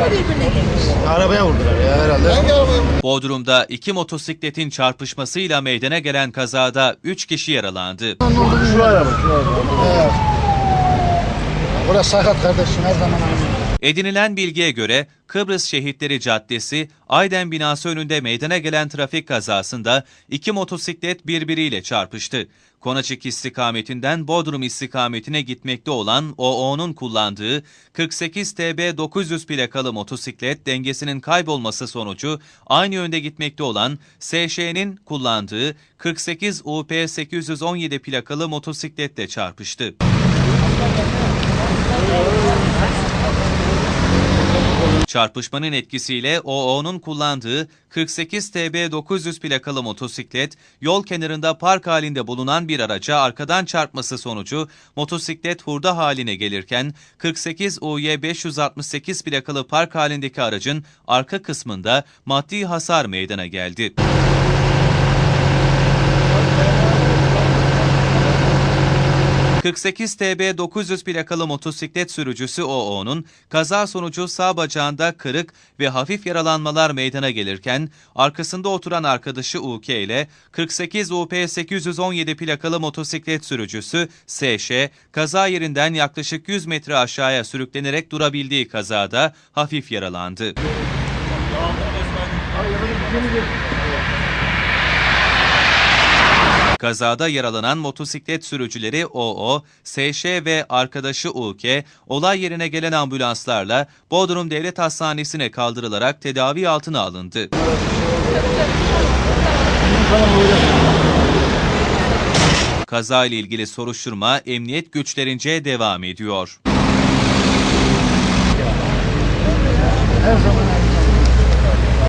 birbirine girmiş? Arabaya vurdular ya herhalde. Bodrum'da iki motosikletin çarpışmasıyla meydana gelen kazada 3 kişi yaralandı. Şu araba, şu araba. Evet. Burası sakat kardeşim her zaman aynı. Edinilen bilgiye göre Kıbrıs Şehitleri Caddesi Ayden binası önünde meydana gelen trafik kazasında iki motosiklet birbiriyle çarpıştı. Konaçık istikametinden Bodrum istikametine gitmekte olan OO'nun kullandığı 48 TB 900 plakalı motosiklet dengesinin kaybolması sonucu aynı yönde gitmekte olan SŞ'nin kullandığı 48 UP 817 plakalı motosikletle çarpıştı. Çarpışmanın etkisiyle OO'nun kullandığı 48 TB 900 plakalı motosiklet yol kenarında park halinde bulunan bir araca arkadan çarpması sonucu motosiklet hurda haline gelirken 48 UY 568 plakalı park halindeki aracın arka kısmında maddi hasar meydana geldi. ...48 TB 900 plakalı motosiklet sürücüsü OO'nun kaza sonucu sağ bacağında kırık ve hafif yaralanmalar meydana gelirken arkasında oturan arkadaşı UK ile 48 UP 817 plakalı motosiklet sürücüsü SŞ kaza yerinden yaklaşık 100 metre aşağıya sürüklenerek durabildiği kazada hafif yaralandı. Kazada yaralanan motosiklet sürücüleri OO, SŞ ve arkadaşı UK, olay yerine gelen ambulanslarla Bodrum Devlet Hastanesi'ne kaldırılarak tedavi altına alındı. Kaza ile ilgili soruşturma emniyet güçlerince devam ediyor.